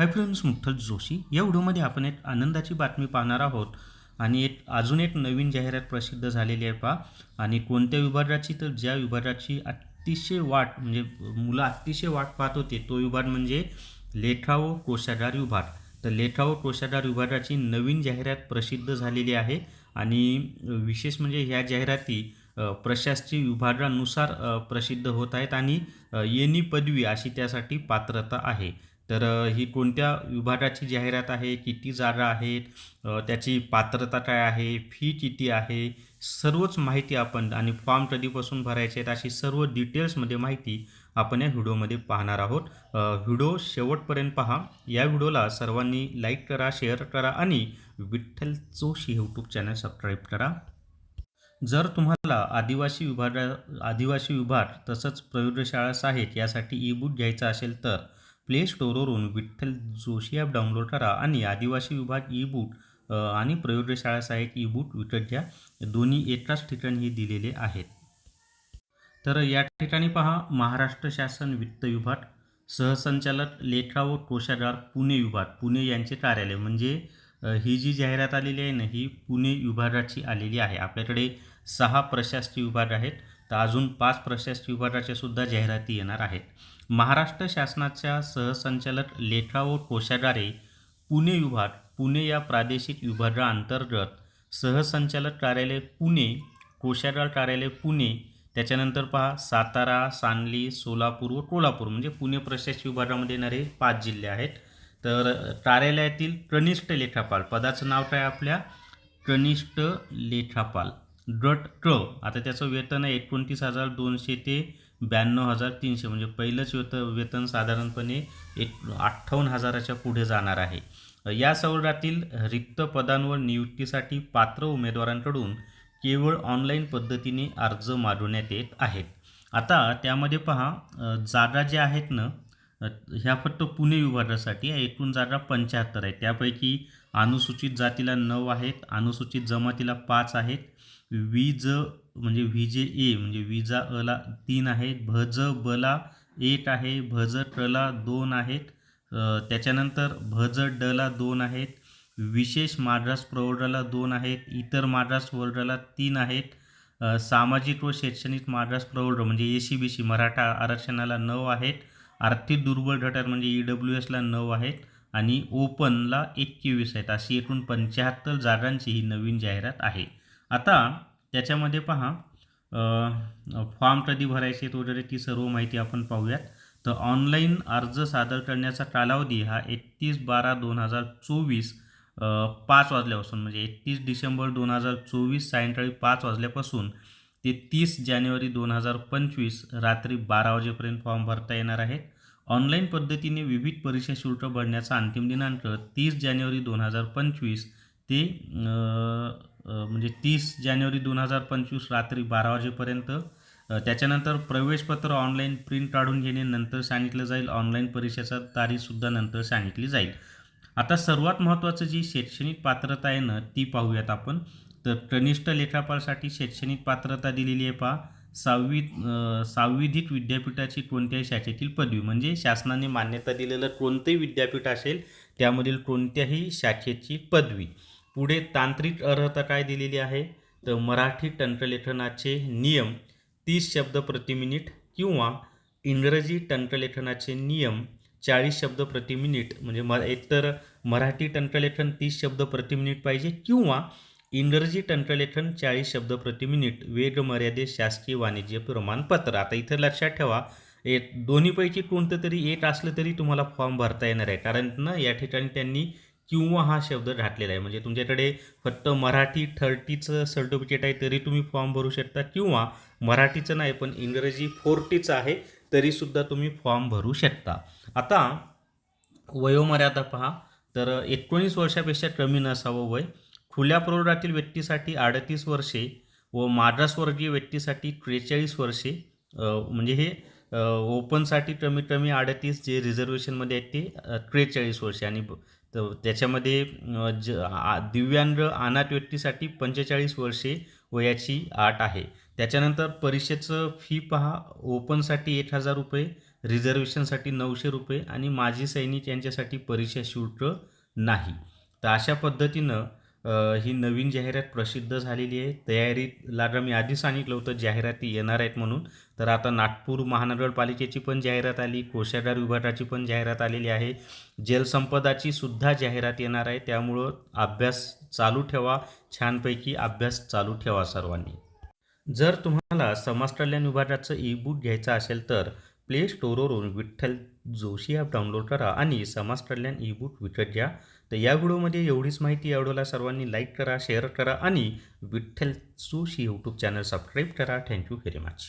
Hi friends मुक्तज Joshi या व्हिडिओमध्ये आपण एक आनंदाची बातमी पाहणार आहोत. आणि एक अजून एक नवीन जाहिरात प्रसिद्ध झालेली आहे पहा. आणि कोणत्या विभागाची? तर ज्या विभागाची अतिशय वाट म्हणजे मुलं अतिशय वाट पाहत होते तो विभाग म्हणजे लेखा व कोशागार विभाग. तर लेखा व कोशागार विभागाची नवीन जाहिरात प्रसिद्ध झालेली आहे. आणि विशेष म्हणजे ह्या जाहिराती प्रशासकीय विभागानुसार प्रसिद्ध होत आहेत. आणि येणी पदवी अशी त्यासाठी पात्रता आहे. तर ही कोणत्या विभागाची जाहिरात आहे? किती जागा आहेत? त्याची पात्रता काय आहे? फी किती आहे? सर्वच माहिती आपण आणि फॉर्म कधीपासून भरायचे आहेत अशी सर्व डिटेल्समध्ये माहिती आपण या व्हिडिओमध्ये पाहणार आहोत. व्हिडिओ शेवटपर्यंत पहा. या व्हिडिओला सर्वांनी लाईक करा शेअर करा आणि Vitthal Joshi YouTube channel subscribe करा. जर तुम्हाला आदिवासी विभागा आदिवासी विभाग तसंच प्रयोगशाळा साहित्य यासाठी ई बुक घ्यायचा असेल तर प्ले स्टोरवरून विठ्ठल जोशी ॲप डाउनलोड करा आणि आदिवासी विभाग ई बुक आणि प्रयोगशाळा सहाय्यक ई बुक विकत घ्या. दोन्ही एकाच ठिकाणी दिलेले आहेत. तर या ठिकाणी पहा महाराष्ट्र शासन वित्त विभाग सहसंचालक लेखा व कोषागार पुणे विभाग. पुणे यांचे कार्यालय म्हणजे ही जी जाहिरात आलेली आहे ना ही पुणे विभागाची आलेली आहे. आपल्याकडे सहा प्रशासकीय विभाग आहेत. तर अजून पाच प्रशासकीय विभागाच्या सुद्धा जाहिराती येणार आहेत. महाराष्ट्र शासनाच्या सहसंचालक लेखा व कोशागारे पुणे विभाग पुणे या प्रादेशिक विभागाअंतर्गत सहसंचालक कार्यालय पुणे कोशागार कार्यालय पुणे त्याच्यानंतर पहा सातारा सांगली सोलापूर व कोल्हापूर म्हणजे पुणे प्रशासकीय विभागामध्ये येणारे पाच जिल्हे आहेत. तर कार्यालयातील कनिष्ठ लेखापाल पदाचं नाव काय आपल्या? कनिष्ठ लेखापाल. डट ट्र आता त्याचं वेतन आहे एकोणतीस हजार दोनशे ते ब्याण्णव हजार तीनशे. म्हणजे पहिलंच वेत वेतन साधारणपणे एक अठ्ठावन्न हजाराच्या पुढे जाणार आहे. या सवलगातील रिक्त पदांवर नियुक्तीसाठी पात्र उमेदवारांकडून केवळ ऑनलाईन पद्धतीने अर्ज मागवण्यात येत आहेत. आता त्यामध्ये पहा जागा ज्या आहेत ना ह्या फक्त पुणे विभागासाठी एकूण जागा पंच्याहत्तर आहेत त्यापैकी अनुसूचित जातीला नऊ आहेत अनुसूचित जमातीला पाच आहेत. वीज म्हणजे विजे ए म्हणजे विजा अला तीन आहेत भज बला एक आहे भज टला दोन आहेत. त्याच्यानंतर भज डला दोन आहेत. विशेष मागास प्रवर्गाला दोन आहेत इतर मागास वर्गाला तीन आहेत. सामाजिक व शैक्षणिक मागास प्रवर्ग म्हणजे A C B C Maratha आरक्षणाला नऊ आहेत. आर्थिक दुर्बल गटात म्हणजे ई डब्ल्यू एसला नऊ आहेत. आणि ओपनला एकवीस आहेत. अशी एकूण पंच्याहत्तर जागांची ही नवीन जाहिरात आहे. आता त्याच्यामध्ये पहा फॉर्म कधी भरायचे आहेत वगैरे ती सर्व माहिती आपण पाहूयात. तर ऑनलाईन अर्ज सादर करण्याचा कालावधी हा एकतीस बारा दोन हजार चोवीस पाच वाजल्यापासून म्हणजे एकतीस डिसेंबर दोन हजार चोवीस सायंकाळी पाच वाजल्यापासून ते तीस जानेवारी दोन हजार पंचवीस रात्री बारा वाजेपर्यंत फॉर्म भरता येणार आहेत. ऑनलाईन पद्धतीने विविध परीक्षा शुल्क भरण्याचा अंतिम दिनांक तीस जानेवारी दोन हजार पंचवीस ते म्हणजे तीस जानेवारी दोन हजार पंचवीस रात्री बारा वाजेपर्यंत त्याच्यानंतर प्रवेशपत्र ऑनलाईन प्रिंट काढून घेणे नंतर सांगितलं जाईल. ऑनलाईन परीक्षेचा तारीखसुद्धा नंतर सांगितली जाईल. आता सर्वात महत्त्वाचं जी शैक्षणिक पात्रता आहे ना ती पाहूयात आपण. तर कनिष्ठ लेखापालसाठी शैक्षणिक पात्रता दिलेली आहे पहा. सहावी अ, सांविधिक विद्यापीठाची कोणत्याही शाखेतील पदवी. म्हणजे शासनाने मान्यता दिलेलं कोणतंही विद्यापीठ असेल त्यामधील कोणत्याही शाखेची पदवी. पुढे तांत्रिक अर्हता काय दिलेली आहे? तर मराठी तंत्रलेखनाचे नियम तीस शब्द प्रति मिनिट किंवा इंग्रजी तंत्रलेखनाचे नियम चाळीस शब्द प्रति मिनिट. म्हणजे म एकतर मराठी तंत्रलेखन तीस शब्द प्रति मिनिट पाहिजे किंवा इंग्रजी टंकलेखन चाळीस शब्द प्रति मिनिट वेगमर्यादित शासकीय वाणिज्य प्रमाणपत्र. आता इथं लक्षात ठेवा एक दोन्हीपैकी कोणतं तरी एक असलं तरी तुम्हाला फॉर्म भरता येणार आहे. कारण ना या ठिकाणी त्यांनी किंवा हा शब्द घातलेला आहे. म्हणजे तुमच्याकडे फक्त मराठी थर्टीचं सर्टिफिकेट आहे तरी तुम्ही फॉर्म भरू शकता. किंवा मराठीचं नाही पण इंग्रजी फोर्टीचं आहे तरीसुद्धा तुम्ही फॉर्म भरू शकता. आता वयोमर्यादा पहा. तर एकोणीस वर्षापेक्षा कमी नसावं वय. खुल्या प्रौढातील व्यक्तीसाठी अडतीस वर्षे व मागासवर्गीय व्यक्तीसाठी त्रेचाळीस वर्षे म्हणजे हे ओपनसाठी कमीत कमी अडतीस जे रिझर्वेशनमध्ये आहेत ते त्रेचाळीस वर्षे. आणि त्याच्यामध्ये ज दिव्यांग अनाथ व्यक्तीसाठी पंचेचाळीस वर्षे वयाची आठ आहे. त्याच्यानंतर परीक्षेचं फी पहा ओपनसाठी एक हजार रुपये रिझर्वेशनसाठी नऊशे रुपये आणि माजी सैनिक यांच्यासाठी परीक्षा शुल्क नाही. तर अशा पद्धतीनं ही नवीन जाहिरात प्रसिद्ध झालेली आहे. तयारीला मी आधी सांगितलं होतं जाहिराती येणार आहेत म्हणून. तर आता नागपूर महानगरपालिकेची पण जाहिरात आली कोशागार विभागाची पण जाहिरात आलेली आहे. जलसंपदाची सुद्धा जाहिरात येणार आहे. त्यामुळं अभ्यास चालू ठेवा. छानपैकी अभ्यास चालू ठेवा सर्वांनी. जर तुम्हाला समाज कल्याण विभागाचं ई बुक घ्यायचं असेल तर प्ले स्टोरवरून विठ्ठल जोशी ॲप डाउनलोड करा आणि समाज कल्याण ई बुक विकत घ्या. तर या व्हिडिओमध्ये एवढीच माहिती आवडला सर्वांनी लाईक करा शेअर करा आणि Vitthal Joshi YouTube channel subscribe करा. Thank you very much